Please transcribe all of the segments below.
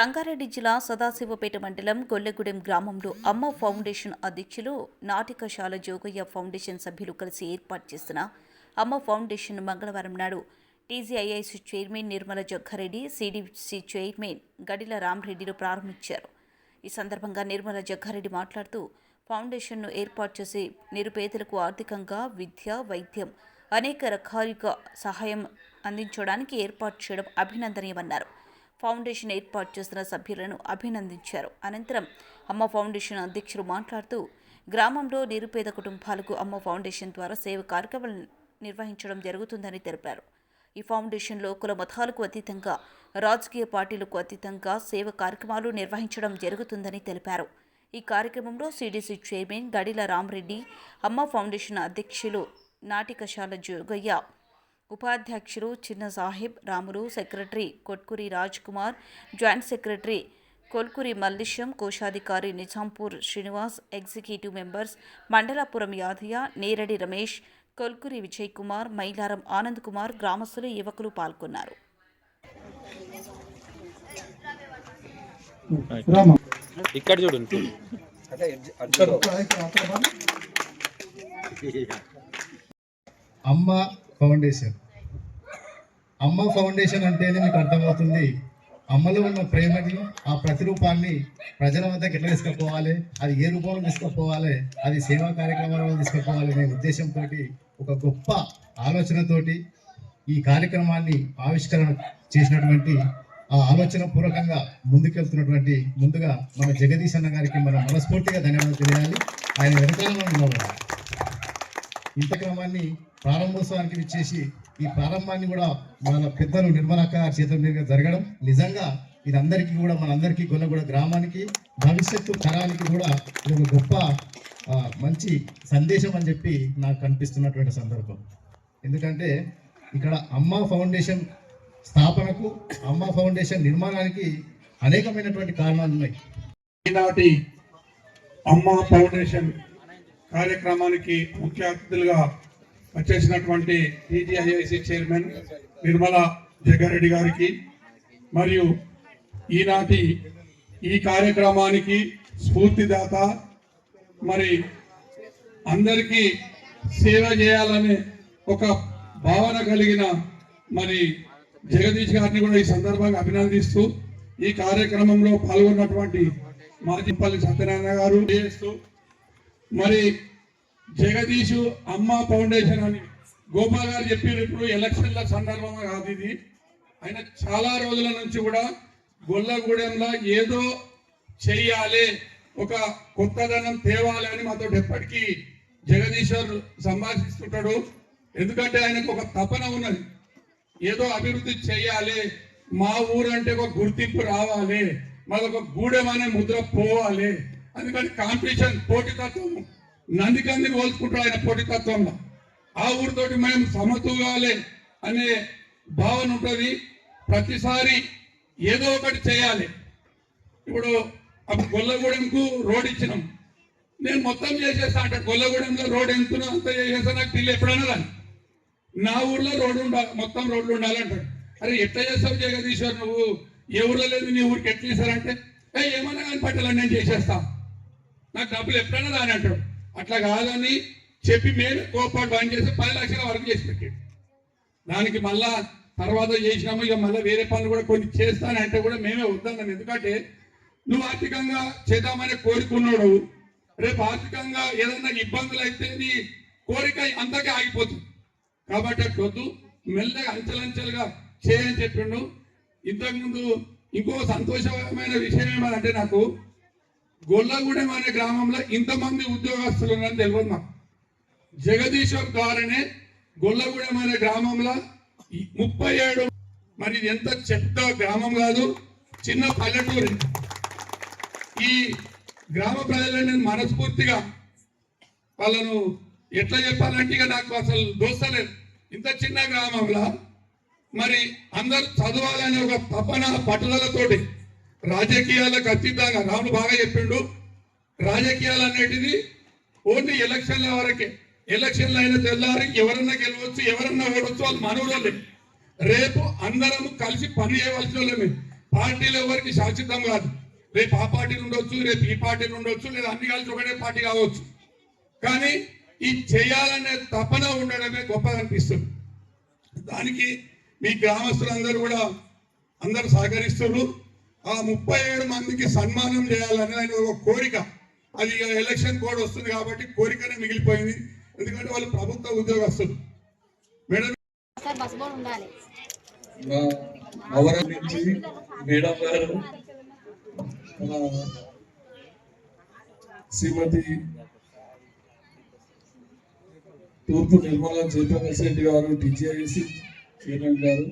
సంగారెడ్డి జిల్లా సదాశివపేట మండలం గొల్లగూడెం గ్రామంలో అమ్మ ఫౌండేషన్ అధ్యక్షులు నాటికశాల జోగయ్య ఫౌండేషన్ సభ్యులు కలిసి ఏర్పాటు చేసిన అమ్మ ఫౌండేషన్ మంగళవారం నాడు TGIIC chairman Nirmala Jaggareddy CDC chairman Gadila రామరెడ్డిలు ప్రారంభించారు. ఈ సందర్భంగా నిర్మల జగ్గారెడ్డి మాట్లాడుతూ ఫౌండేషన్ను ఏర్పాటు చేసి నిరుపేదలకు ఆర్థికంగా విద్య వైద్యం అనేక రకాలుగా సహాయం అందించడానికి ఏర్పాటు చేయడం అభినందనీయమన్నారు. ఫౌండేషన్ ఏర్పాటు చేసిన సభ్యులను అభినందించారు. అనంతరం అమ్మ ఫౌండేషన్ అధ్యక్షులు మాట్లాడుతూ గ్రామంలో నిరుపేద కుటుంబాలకు అమ్మ ఫౌండేషన్ ద్వారా సేవ కార్యక్రమాలు నిర్వహించడం జరుగుతుందని తెలిపారు. ఈ ఫౌండేషన్లో కుల మతాలకు అతీతంగా రాజకీయ పార్టీలకు అతీతంగా సేవ కార్యక్రమాలు నిర్వహించడం జరుగుతుందని తెలిపారు. ఈ కార్యక్రమంలో సిడిసి చైర్మన్ గడిల రామరెడ్డి అమ్మ ఫౌండేషన్ అధ్యక్షులు నాటికశాల జోగయ్య ఉపాధ్యక్షులు Chinna Sahib Ramulu secretary Kotkuri Raj Kumar joint secretary Kolkuri Mallisham కోశాధికారి నిజాంపూర్ శ్రీనివాస్ ఎగ్జిక్యూటివ్ మెంబర్స్ మండలాపురం యాదయ్య నేరడి రమేష్ కొల్కూరి విజయ్ కుమార్ మైలారం ఆనంద్ కుమార్ గ్రామస్తులు యువకులు పాల్గొన్నారు. రామ ఇక్కడ చూడు అమ్మ ఫౌండేషన్. అమ్మ ఫౌండేషన్ అంటేనే మీకు అర్థమవుతుంది. అమ్మలో ఉన్న ప్రేమని ఆ ప్రతిరూపాన్ని ప్రజల వద్దకు ఎట్లా తీసుకుపోవాలి? అది ఏ రూపంలో తీసుకుపోవాలి? అది సేవా కార్యక్రమాలలో తీసుకుపోవాలి అనే ఉద్దేశంతో ఒక గొప్ప ఆలోచనతోటి ఈ కార్యక్రమాన్ని ఆవిష్కరణ చేసినటువంటి ఆ ఆలోచన పూర్వకంగా ముందుకెళ్తున్నటువంటి ముందుగా మన జగదీశ్ అన్న గారికి మనం మనస్ఫూర్తిగా ధన్యవాదాలు తెలియాలి. ఆయన వెనకాల ఇంత క్రమాన్ని ప్రారంభోత్సవానికి విచ్చేసి ఈ ప్రారంభాన్ని కూడా మన పెద్దలు నిర్మలక్క చేతుల మీదుగా జరగడం నిజంగా ఇది అందరికీ కూడా మనందరికీ గొల్లగూడ గ్రామానికి భవిష్యత్తు తరానికి కూడా ఇది ఒక గొప్ప మంచి సందేశం అని చెప్పి నాకు కనిపిస్తున్నటువంటి సందర్భం. ఎందుకంటే ఇక్కడ అమ్మ ఫౌండేషన్ స్థాపనకు అమ్మ ఫౌండేషన్ నిర్మాణానికి అనేకమైనటువంటి కారణాలు ఉన్నాయి. ఈనాటి అమ్మ ఫౌండేషన్ కార్యక్రమానికి ముఖ్య అతిథులుగా వచ్చేసినటువంటి టీజీఐఐసి చైర్మన్ నిర్మలా జగ్గారెడ్డి గారికి మరియు ఈనాటి ఈ కార్యక్రమానికి స్ఫూర్తిదాత మరి అందరికీ సేవ చేయాలనే ఒక భావన కలిగిన మరి జగదీష్ గారిని కూడా ఈ సందర్భంగా అభినందిస్తూ ఈ కార్యక్రమంలో పాల్గొన్నటువంటి మాజీపల్లి సత్యనారాయణ గారు చేస్తూ మరి జగదీషు అమ్మ ఫౌండేషన్ అని గోపాల్ గారు చెప్పారు ఇప్పుడు ఎలక్షన్ల సందర్భంగా కాదు ఇది. ఆయన చాలా రోజుల నుంచి కూడా గొల్లగూడెంలో ఏదో చెయ్యాలి ఒక కొత్తదనం తేవాలి అని మాతో ఎప్పటికీ జగదీశ్వర్ సంభాషిస్తుంటాడు. ఎందుకంటే ఆయనకు ఒక తపన ఉన్నది. ఏదో అభివృద్ధి చేయాలి మా ఊరంటే ఒక గుర్తింపు రావాలి మాది ఒక గూడెం అనే ముద్ర పోవాలి. అందుకని కాంపిటీషన్ పోటీతత్వం నందికంది పోల్చుకుంటాడు ఆయన పోటీతత్వంలో ఆ ఊరితోటి మేము సమతూగాలి అనే భావన ఉంటుంది. ప్రతిసారి ఏదో ఒకటి చేయాలి. ఇప్పుడు అప్పుడు గొల్లగూడెంకు రోడ్ ఇచ్చినాం. నేను మొత్తం చేసేస్తా అంటే గొల్లగూడెంలో రోడ్ ఎంతున్నా అంత చేసేస్తా నాకు తెలియదు. ఎప్పుడైనా కానీ. నా ఊర్లో రోడ్డు ఉండాలి మొత్తం రోడ్లు ఉండాలంటాడు. అరే ఎట్లా చేస్తావు జగదీశ్వర్ నువ్వు? ఏ ఊర్లో లేదు నీ ఊరికి ఎట్లా చేశారంటే ఏమన్నా కానీ పట్టాలని నేను చేసేస్తా. నాకు డబ్బులు ఎప్పుడైనా రాని అంటాడు. అట్లా కాదని చెప్పి మేము కోపాటు బంద్ చేసి పది లక్షల వరకు చేసి పెట్టాడు. దానికి మళ్ళా తర్వాత చేసినాము ఇక మళ్ళీ వేరే పనులు కూడా కొన్ని చేస్తానంటే కూడా మేమే వద్దన్నాం. ఎందుకంటే నువ్వు ఆర్థికంగా చేద్దామని కోరుకున్నాడు రేపు ఆర్థికంగా ఏదైనా ఇబ్బందులు అయితే నీ కోరిక అంతకే ఆగిపోతుంది. కాబట్టి అట్లా వద్దు మెల్లగా అంచెలంచెలుగా చేయని చెప్పిండు ఇంతకుముందు ఇంకో సంతోషమైన విషయం ఏమంటే నాకు గొల్లగూడెం అనే గ్రామంలో ఇంతమంది ఉద్యోగస్తులు ఉన్నారని తెలియదు నాకు జగదీశ్వర్ ద్వారానే గొల్లగూడెం అనే గ్రామంలో ముప్పై ఏడు మరి ఇది ఎంత చెత్త గ్రామం కాదు చిన్న పల్లెటూరు ఈ గ్రామ ప్రజలను నేను మనస్ఫూర్తిగా వాళ్ళను ఎట్లా చెప్పాలంటే ఇక నాకు అసలు దోస్తలేదు ఇంత చిన్న గ్రామంలో మరి అందరు చదవాలనే ఒక తపన పట్టుదలతోటి రాజకీయాలకు అతీతంగా రాముడు బాగా చెప్పిండు. రాజకీయాలు అనేటిది ఓన్లీ ఎలక్షన్ల వరకే. ఎలక్షన్లు అయిన తెల్లారి ఎవరన్నా గెలవచ్చు ఎవరన్నా ఓడవచ్చు వాళ్ళు మనవులే రేపు అందరం కలిసి పని చేయవలసిన వాళ్ళమే పార్టీలు ఎవరికి శాశ్వతం కాదు. రేపు ఆ పార్టీలు ఉండొచ్చు రేపు ఈ పార్టీలు ఉండొచ్చు లేదా అన్ని కలిసి ఒకటే పార్టీ కావచ్చు. కానీ ఈ చేయాలనే తపన ఉండడమే గొప్పదనిపిస్తుంది. దానికి మీ గ్రామస్తులందరూ కూడా అందరూ సహకరిస్తున్నారు. ఆ ముప్పై ఏడు మందికి సన్మానం చేయాలని ఆయన ఒక కోరిక. అది ఎలక్షన్ కోడ్ వస్తుంది కాబట్టి కోరికనే మిగిలిపోయింది. ఎందుకంటే వాళ్ళు ప్రభుత్వ ఉద్యోగస్తులు. మేడం నుంచి మేడం గారు శ్రీమతి తూర్పు నిర్మలా జయప్రకాష్ రెడ్డి గారు టీజీఐసి చైర్మన్ గారు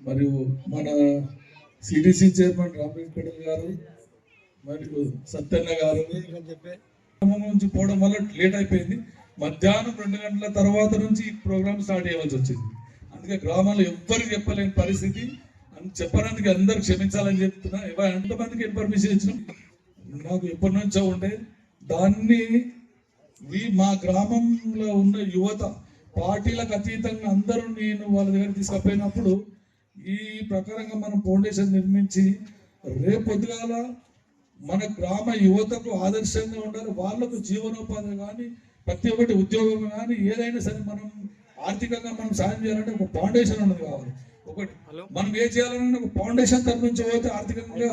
మరియు మన సిడిసి చైర్మన్ రామేశ్వర గారు మరియు సత్యన్న గారు. గ్రామం నుంచి పోవడం వల్ల లేట్ అయిపోయింది. మధ్యాహ్నం రెండు గంటల తర్వాత నుంచి ఈ ప్రోగ్రామ్ స్టార్ట్ చేయవలసి వచ్చింది. అందుకే గ్రామాల్లో ఎవ్వరికి చెప్పలేని పరిస్థితి. అని చెప్పడానికి అందరు క్షమించాలని చెప్తున్నా. ఎవరు ఎంతమందికి ఇన్ఫర్మేషన్ ఇచ్చినాం నాకు ఎప్పటి నుంచో ఉండే దాన్ని మా గ్రామంలో ఉన్న యువత పార్టీలకు అతీతంగా అందరూ నేను వాళ్ళ దగ్గర తీసుకుపోయినప్పుడు ఈ ప్రకారంగా మనం ఫౌండేషన్ నిర్మించి రేపు పొద్దుగాల మన గ్రామ యువతకు ఆదర్శంగా ఉండాలి. వాళ్ళకు జీవనోపాధి కానీ ప్రతి ఒక్కటి ఉద్యోగం కానీ ఏదైనా సరే మనం ఆర్థికంగా మనం సాయం చేయాలంటే ఒక ఫౌండేషన్ ఉన్నది కావాలి. ఒకటి మనం ఏ చేయాలన్నా ఒక ఫౌండేషన్ తరఫు నుంచి పోతే ఆర్థికంగా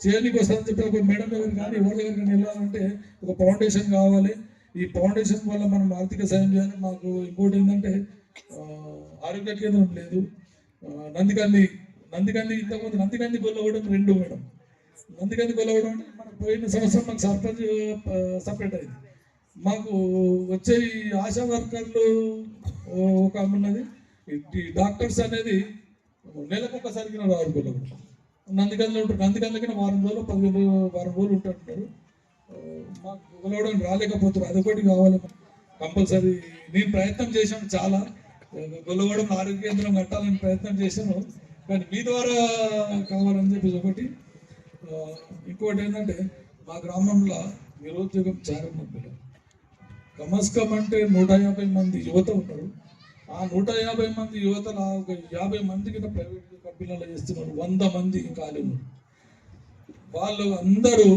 చేయడానికి వస్తుందని చెప్పి ఒక మేడం దగ్గర కానీ ఎవరి దగ్గర కానీ వెళ్ళాలంటే ఒక ఫౌండేషన్ కావాలి. ఈ ఫౌండేషన్ వల్ల మనం ఆర్థిక సాయం చేయాలి. మాకు ఇంకోటి ఏంటంటే ఆరోగ్య కేంద్రం లేదు. నందికంది నందికంది ఇంతకుముందు నందికంది గొల్లగూడెం రెండు మేడం. నందికంది గొల్లగూడెం అంటే మనకు పోయిన సంవత్సరం మాకు సర్పంచ్ సపరేట్ అయింది. మాకు వచ్చే ఆశా వర్కర్లు ఒక ఉన్నది. ఈ డాక్టర్స్ అనేది నెలకు ఒకసారికి రారు గొల్లగూడెం నందికందిలో ఉంటారు. నందికందికి వారం రోజులు పదిహేను వారం రోజులు ఉంటుంటారు మాకు గొలవడం రాలేకపోతున్నారు. అదొకటి కావాలి కంపల్సరీ. నేను ప్రయత్నం చేశాను చాలా. గొల్లగూడెం ఆరోగ్య కేంద్రం కట్టాలని ప్రయత్నం చేశాను. కానీ మీ ద్వారా కావాలని చెప్పేసి ఒకటి ఇంకోటి ఏంటంటే మా గ్రామంలో నిరుద్యోగం చాలా ఉంది కమస్కం అంటే నూట యాభై మంది యువత ఉన్నారు. ఆ నూట యాభై మంది యువతల ఒక యాభై మంది కింద ప్రైవేట్ కంపెనీలలో చేస్తున్నారు. వంద మంది ఖాళీ వాళ్ళు అందరూ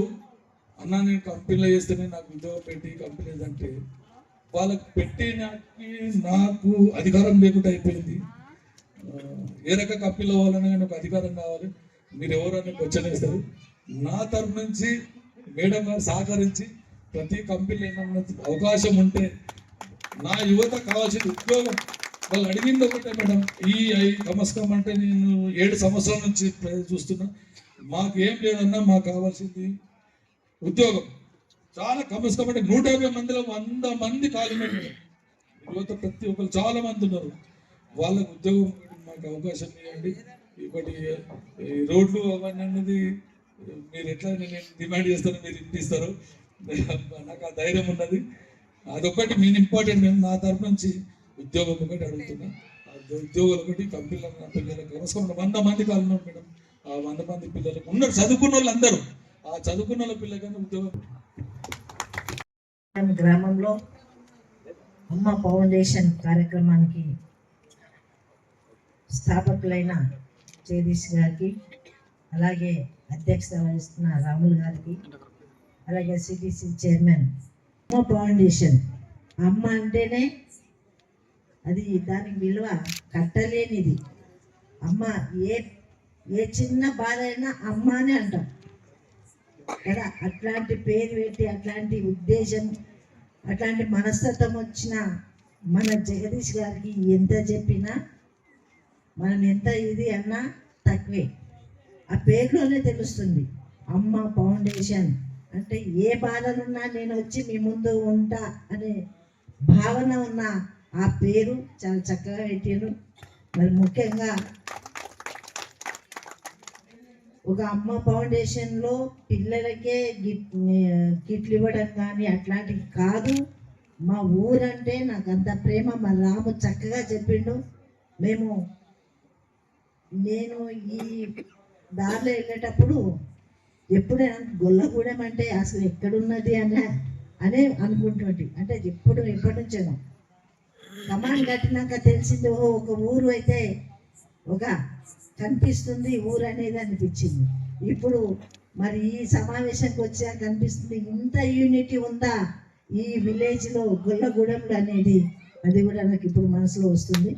అన్న నేను కంపెనీలో చేస్తేనే నాకు ఉద్యోగం పెట్టి కంపెనీ అంటే వాళ్ళకి పెట్టినకి నాకు అధికారం లేకుండా అయిపోయింది. ఏ రక కంపెనీలో అవ్వాలన్నా నాకు అధికారం కావాలి. మీరు ఎవరన్నా క్వశ్చన్ వేస్తారు. నా తరపు నుంచి మేడం గారు సహకరించి ప్రతి కంపెనీలో ఏమన్నా అవకాశం ఉంటే నా యువత కావాల్సిన ఉద్యోగం వాళ్ళు అడిగింది ఒకటే మేడం. ఈ ఐ కమస్కం అంటే నేను ఏడు సంవత్సరాల నుంచి చూస్తున్నా. మాకు ఏం లేదన్నా మాకు కావాల్సింది ఉద్యోగం. చాలా కమర్స్ కాబట్టి నూట యాభై మందిలో వంద మంది ఖాళీ మేడం యువత ప్రతి ఒక్కరు చాలా మంది ఉన్నారు. వాళ్ళకు ఉద్యోగం మాకు అవకాశం ఇవ్వండి. ఇప్పటి ఈ రోడ్లు అవన్నీ అన్నది మీరు ఎట్లా నేను డిమాండ్ చేస్తాను మీరు ఇప్పిస్తారు నాకు ఆ ధైర్యం ఉన్నది. అదొకటి మెయిన్ ఇంపార్టెంట్. నేను నా తరపు నుంచి ఉద్యోగం ఒకటి అడుగుతున్నా. ఉద్యోగాలు ఒకటి కంపెనీలకు పిల్లలకు అవసరం వంద మంది కాలం మేడం. ఆ వంద మంది పిల్లలకు ఉన్నారు. చదువుకున్న వాళ్ళు అందరూ ఆ చదువుకున్న వాళ్ళ పిల్లలకైనా ఉద్యోగం గ్రామంలో అమ్మ ఫౌండేషన్ కార్యక్రమానికి స్థాపకులైన జగదీష్ గారికి అలాగే అధ్యక్షత వహిస్తున్న రాములు గారికి అలాగే సిటీసీ చైర్మన్ అమ్మ ఫౌండేషన్. అమ్మ అంటేనే అది దానికి విలువ కట్టలేనిది. అమ్మ ఏ ఏ చిన్న బాధ అయినా అమ్మ అని అంటాం. కదా అట్లాంటి పేరు పెట్టి అట్లాంటి ఉద్దేశం అట్లాంటి మనస్తత్వం వచ్చిన మన జగదీష్ గారికి ఎంత చెప్పినా మనం ఎంత ఇది అన్నా తక్కువే. ఆ పేరులోనే తెలుస్తుంది. అమ్మ ఫౌండేషన్ అంటే ఏ బాధలున్నా నేను వచ్చి మీ ముందు ఉంటా అనే భావన ఉన్న ఆ పేరు చాలా చక్కగా పెట్టారు మరి ముఖ్యంగా ఒక అమ్మ ఫౌండేషన్లో పిల్లలకే గిట్ గిట్లు ఇవ్వడం కానీ అట్లాంటివి కాదు. మా ఊరంటే నాకు అంత ప్రేమ. మా రాము చక్కగా చెప్పిండు. మేము నేను ఈ దారిలో వెళ్ళేటప్పుడు ఎప్పుడైనా గొల్లగూడెం అంటే అసలు ఎక్కడున్నది అనే అనే అనుకుంటుంటి. అంటే ఎప్పుడు ఎప్పటి నుంచేనో కమాండ్ కట్టినాక తెలిసింది ఓ ఒక ఊరు అయితే ఒక కనిపిస్తుంది ఊరు అనేది అనిపించింది. ఇప్పుడు మరి ఈ సమావేశానికి వచ్చాక కనిపిస్తుంది ఇంత యూనిటీ ఉందా ఈ విలేజ్లో గొల్లగూడెంలో అనేది? అది కూడా నాకు ఇప్పుడు మనసులో వస్తుంది.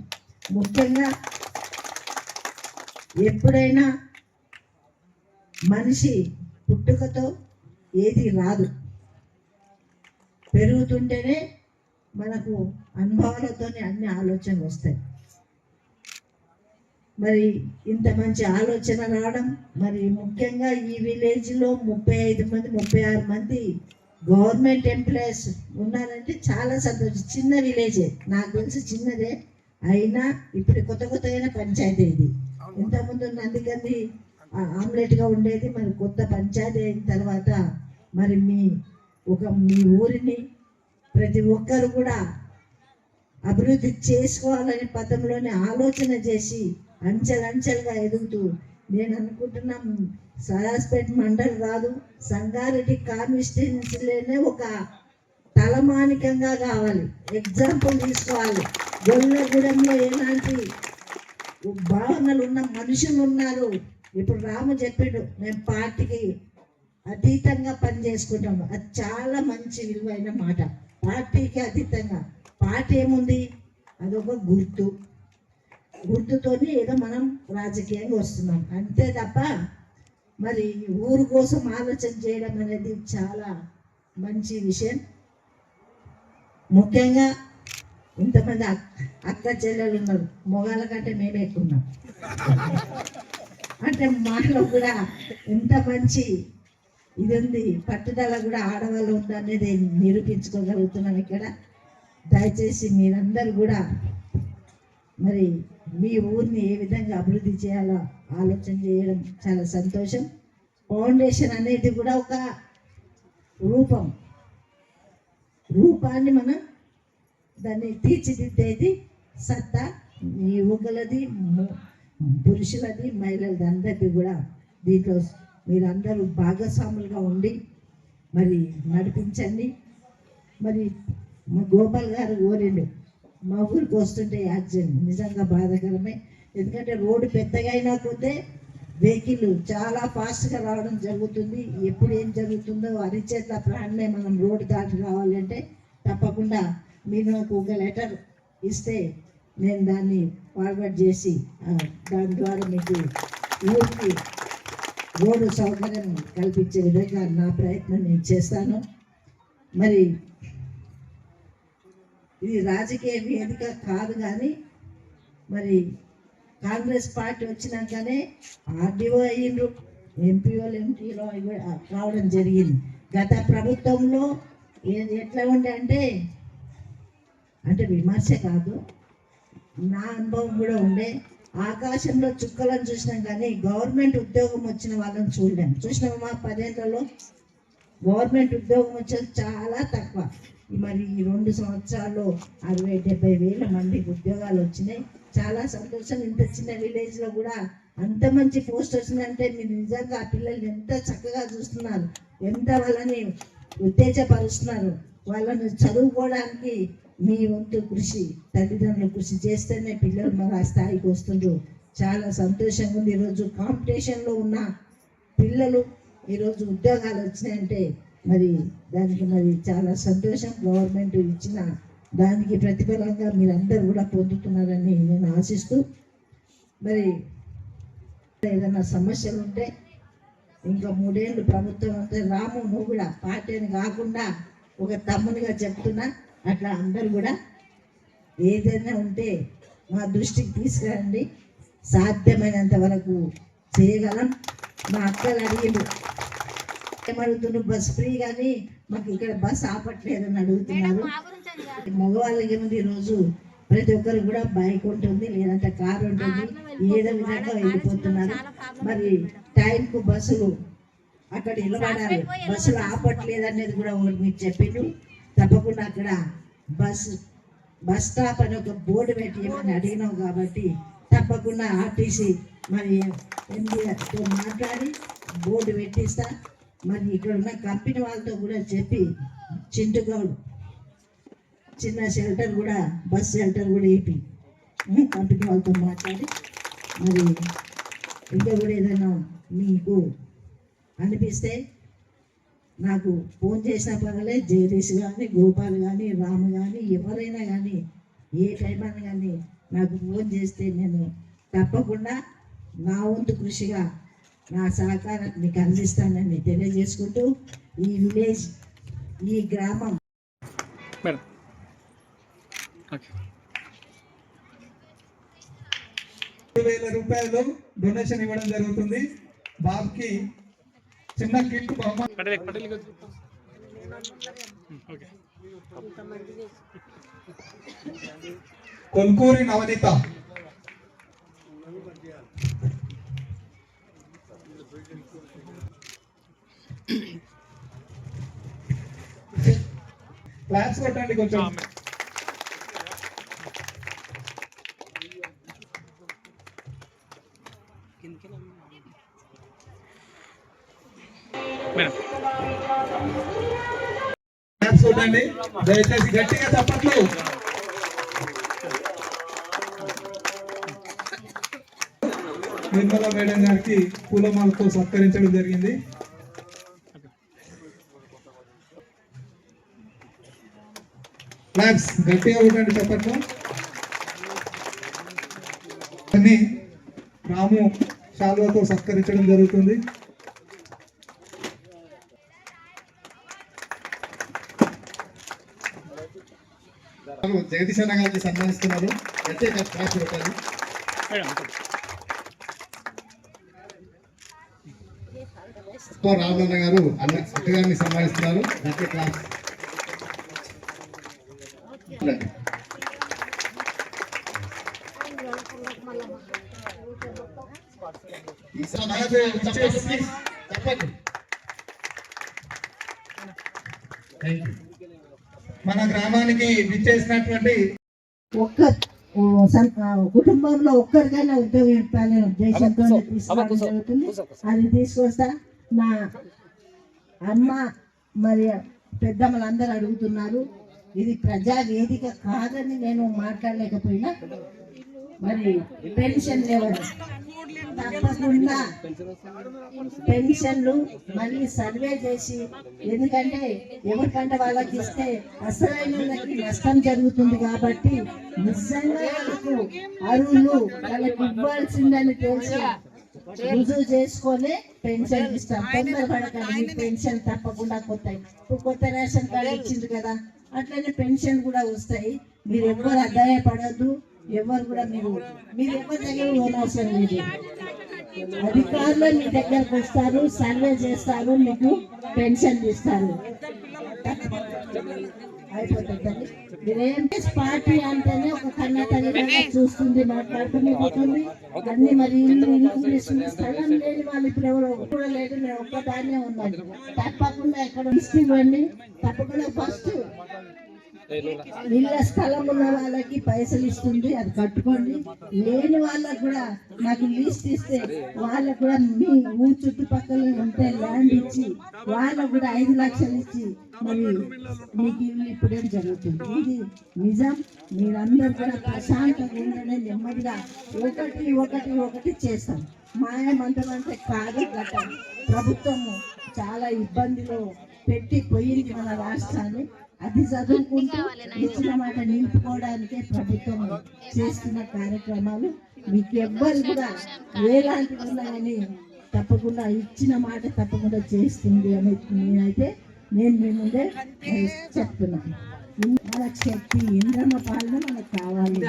ముఖ్యంగా ఎప్పుడైనా మనిషి పుట్టుకతో ఏది రాదు. పెరుగుతుంటేనే మనకు అనుభవాలతోనే అన్ని ఆలోచనలు వస్తాయి. మరి ఇంత మంచి ఆలోచన రావడం మరి ముఖ్యంగా ఈ విలేజ్లో ముప్పై ఐదు మంది ముప్పై ఆరు మంది గవర్నమెంట్ ఎంప్లాయీస్ ఉన్నారంటే చాలా సంతోషం. చిన్న విలేజే నాకు తెలిసి చిన్నదే. అయినా ఇప్పుడు కొత్త కొత్తగా పంచాయతీ ఇది. ఇంతకుముందు నందికంది ఆమ్లెట్గా ఉండేది మరి కొత్త పంచాయతీ అయిన తర్వాత మరి మీ ఒక మీ ఊరిని ప్రతి ఒక్కరు కూడా అభివృద్ధి చేసుకోవాలనే పథంలోనే ఆలోచన చేసి అంచెలంచెలుగా ఎదుగుతూ నేను అనుకుంటున్నా సరాస్పేట్ మండలి కాదు సంగారెడ్డి కాన్స్టిట్యున్సీలోనే ఒక తలమానికంగా కావాలి. ఎగ్జాంపుల్ తీసుకోవాలి. గొల్లగూడెంలో ఎలాంటి భావనలు ఉన్న మనుషులు ఉన్నారు ఇప్పుడు రాము చెప్పాడు మేము పార్టీకి అతీతంగా పని చేసుకుంటాము అది చాలా మంచి విలువైన మాట. పార్టీకి అతీతంగా. పార్టీ ఏముంది? అదొక గుర్తు. గుర్తుతోని ఏదో మనం రాజకీయంగా వస్తున్నాం. అంతే తప్ప మరి ఊరు కోసం ఆలోచన చేయడం అనేది చాలా మంచి విషయం. ముఖ్యంగా ఇంతమంది అక్క చెల్లెలు ఉన్నారు. మొగాల కంటే మేమే ఎక్కువ ఉన్నాం. అంటే మాలో కూడా ఎంత మంచి ఇది ఉంది పట్టుదల కూడా ఆడవాళ్ళు ఉందనేది నిరూపించుకోగలుగుతున్నాం ఇక్కడ. దయచేసి మీరందరూ కూడా మరి మీ ఊరిని ఏ విధంగా అభివృద్ధి చేయాలో ఆలోచన చేయడం చాలా సంతోషం. ఫౌండేషన్ అనేది కూడా ఒక రూపం. రూపాన్ని మనం దాన్ని తీర్చిదిద్దేది సత్తా. యువకులది పురుషులది మహిళలది అందరిది కూడా దీంట్లో మీరందరూ భాగస్వాములుగా ఉండి మరి నడిపించండి. మరి మా గోపాల్ గారు కోరిండు మా ఊరికి వస్తుంటే యాక్సిడెంట్. నిజంగా బాధాకరమే. ఎందుకంటే రోడ్డు పెద్దగా అయినా కొద్దే వెహికల్ చాలా ఫాస్ట్గా రావడం జరుగుతుంది. ఎప్పుడు ఏం జరుగుతుందో అరిచేత ప్రాణమే మనం రోడ్డు దాటి రావాలంటే తప్పకుండా మీరు నాకు ఒక లెటర్ ఇస్తే నేను దాన్ని ఫార్వర్డ్ చేసి దాని ద్వారా మీకు ఊరికి రోడ్డు సౌకర్యం కల్పించే విధంగా నా ప్రయత్నం నేను చేస్తాను. మరి ఇది రాజకీయ వేదిక కాదు కానీ మరి కాంగ్రెస్ పార్టీ వచ్చినాకనే ఆర్డీఓ అయ్యిండ్రు ఎంపీఓలు ఎంపీలో రావడం జరిగింది. గత ప్రభుత్వంలో ఏది ఎట్లా ఉండే అంటే అంటే విమర్శ కాదు నా అనుభవం కూడా ఉండే. ఆకాశంలో చుక్కలను చూసినాం కానీ గవర్నమెంట్ ఉద్యోగం వచ్చిన వాళ్ళని చూడలేం. చూసినామా పదేళ్ళలో? గవర్నమెంట్ ఉద్యోగం వచ్చేది చాలా తక్కువ. మరి ఈ రెండు సంవత్సరాల్లో అరవై డెబ్బై వేల మందికి ఉద్యోగాలు వచ్చినాయి. చాలా సంతోషం ఇంత చిన్న విలేజ్లో కూడా అంత మంచి పోస్ట్ వచ్చిందంటే మీరు నిజంగా ఆ పిల్లల్ని ఎంత చక్కగా చూస్తున్నారు. ఎంత వాళ్ళని ఉత్తేజపరుస్తున్నారు. వాళ్ళని చదువుకోవడానికి మీ వంతు కృషి తల్లిదండ్రుల కృషి చేస్తేనే పిల్లలు మరి ఆ స్థాయికి వస్తుండ్రు. చాలా సంతోషంగా ఉంది. ఈరోజు కాంపిటీషన్లో ఉన్న పిల్లలు ఈరోజు ఉద్యోగాలు వచ్చినాయంటే మరి దానికి మరి చాలా సంతోషం గవర్నమెంట్ ఇచ్చిన దానికి ప్రతిఫలంగా మీరందరూ కూడా పొందుతున్నారని నేను ఆశిస్తూ మరి ఏదైనా సమస్యలు ఉంటే ఇంకా మూడేళ్ళు ప్రభుత్వం అంతా రాము నువ్వు కూడా పార్టీని కాకుండా ఒక తమ్మునిగా చెప్తున్నా అట్లా అందరూ కూడా ఏదైనా ఉంటే మా దృష్టికి తీసుకురండి. సాధ్యమైనంత వరకు చేయగలం. మా అక్కలు అడిగిండు ఏమడుగుతున్నారు బస్ ఫ్రీ కానీ మాకు ఇక్కడ బస్ ఆపట్లేదని అడుగుతున్నారు. మగవాళ్ళకి ఏముంది ఈరోజు ప్రతి ఒక్కరు కూడా బైక్ ఉంటుంది లేదంటే కారు ఉంటుంది ఏదో విధంగా వెళ్ళిపోతున్నారు. మరి టైంకు బస్సులు అక్కడ నిలబడాలి. బస్సులు ఆపట్లేదు అనేది కూడా ఒకటి మీకు చెప్పిండు. తప్పకుండా అక్కడ బస్ బస్ స్టాప్ అని ఒక బోర్డు పెట్టి ఏమని అడిగినావు కాబట్టి తప్పకుండా ఆర్టీసీ మరి ఎంబీఆర్తో మాట్లాడి బోర్డు పెట్టిస్తా. మరి ఇక్కడ ఉన్న కంపెనీ వాళ్ళతో కూడా చెప్పి చింటుగౌడ్ చిన్న షెల్టర్ కూడా బస్ షెల్టర్ కూడా వేపి కంపెనీ వాళ్ళతో మాట్లాడి మరి ఇంకా కూడా ఏదైనా మీకు అనిపిస్తే నాకు ఫోన్ చేసిన పగలే జగదీష్ కానీ గోపాల్ కానీ రాము కానీ ఎవరైనా కానీ ఏ టైం అయినా కానీ నాకు ఫోన్ చేస్తే నేను తప్పకుండా నా వంతు కృషిగా నా సహకారం మీకు అందిస్తానని తెలియజేసుకుంటూ ఈ విలేజ్ ఈ గ్రామం. వేల రూపాయలు డొనేషన్ ఇవ్వడం జరుగుతుంది. బాబుకి చిన్న కిట్ కొల్కూరి నవనీత. క్లాస్ కొట్టండి కొంచెం. మేడం క్లాస్ కొట్టండి. దయచేసి గట్టిగా చప్పట్లు నిర్మల మేడం గారికి పూలమాలతో సత్కరించడం జరిగింది. క్లాప్స్ గట్టిగా ఉండండి చెప్పండి అన్ని రాము శాలువతో సత్కరించడం జరుగుతుంది. జగదీశ్ అన్న గారిని సన్మానిస్తున్నారు గట్టిగా క్లాస్ పెట్టాలి రామన్న గారు అన్న అక్కగారిని సన్మానిస్తున్నారు గట్టిగా క్లాస్. మన గ్రామానికి విచ్చేసినటువంటి ఒక్క కుటుంబంలో ఒక్కరికైనా ఉద్యోగం ఇవ్వాలనే ఉద్దేశంతో తీసుకోవడం జరుగుతుంది. అది తీసుకొస్తా. నా అమ్మ మరి పెద్దమ్మలందరూ అడుగుతున్నారు ఇది ప్రజా వేదిక కాదని నేను మాట్లాడలేకపోయినా మరి పెన్షన్ లేవని. తప్పకుండా పెన్షన్లు మళ్ళీ సర్వే చేసి ఎందుకంటే ఎవరికంటే వాళ్ళకి ఇస్తే అసలైన వాళ్ళకి నష్టం జరుగుతుంది కాబట్టి నిజంగా వాళ్ళకు అరువులు వాళ్ళకి ఇవ్వాల్సిందని తెలిసి రుజువు చేసుకొని పెన్షన్ ఇస్తాం. తొందరపడకండి పెన్షన్ తప్పకుండా కొత్త ఇప్పుడు కొత్త రేషన్ కార్డు ఇచ్చింది కదా అట్లనే పెన్షన్ కూడా వస్తాయి. మీరు ఎవరు అధ్యాయపడద్దు ఎవరు కూడా మీరు మీరు ఎవరి దగ్గర పోనవసరం లేదు అధికారులు మీ దగ్గరకు వస్తారు సర్వే చేస్తారు మీకు పెన్షన్ ఇస్తారు. అయిపోతుంది మీరేం పార్టీ అంటేనే కన్న చూస్తుంది పోతుంది. అన్ని మరి తీసుకుని స్థలం లేని వాళ్ళు ఇప్పుడు ఎవరు కూడా లేదు నేను ఒక్కదాన్నే ఉన్నాను. తప్పకుండా ఎక్కడ ఇవ్వండి తప్పకుండా ఫస్ట్ ఇళ్ళ స్థలం ఉన్న వాళ్ళకి పైసలు ఇస్తుంది అది కట్టుకోండి. లేని వాళ్ళకు కూడా నాకు లీస్ట్ ఇస్తే వాళ్ళకు కూడా మీ ఊరు చుట్టుపక్కల ఉంటే ల్యాండ్ ఇచ్చి వాళ్ళకు కూడా ఐదు లక్షలు ఇచ్చి మరి మీకు ఇల్లు ఇప్పుడేం జరుగుతుంది. ఇది నిజం. మీరందరూ కూడా ప్రశాంతంగా ఉండనే నెమ్మదిగా ఒకటి ఒకటి ఒకటి చేస్తాం. మాయమంతం అంటే కాదు గత ప్రభుత్వము చాలా ఇబ్బందిలో పెట్టి పోయింది మన రాష్ట్రాన్ని. అది చదువుకుంటూ ఇచ్చిన మాట నిలుపుకోవడానికే ప్రభుత్వం చేస్తున్న కార్యక్రమాలు. మీకు ఎవ్వరు కూడా ఎలాంటి ఉన్నా కానీ తప్పకుండా ఇచ్చిన మాట తప్పకుండా చేస్తుంది అని నేనైతే నేను మీ ముందే చెప్తున్నాను. శక్తి ఇంద్రమ్మ పాలన మనకు కావాలి.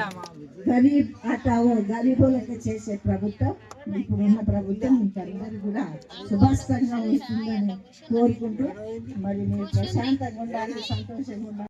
గరీబ్ హటావో గరీబులకి చేసే ప్రభుత్వం ఇప్పుడున్న ప్రభుత్వం మీకు అందరూ కూడా శుభాస్తంగా ఉంటుందని కోరుకుంటూ మరి మీరు ప్రశాంతంగా ఉండాలి సంతోషంగా ఉండాలి.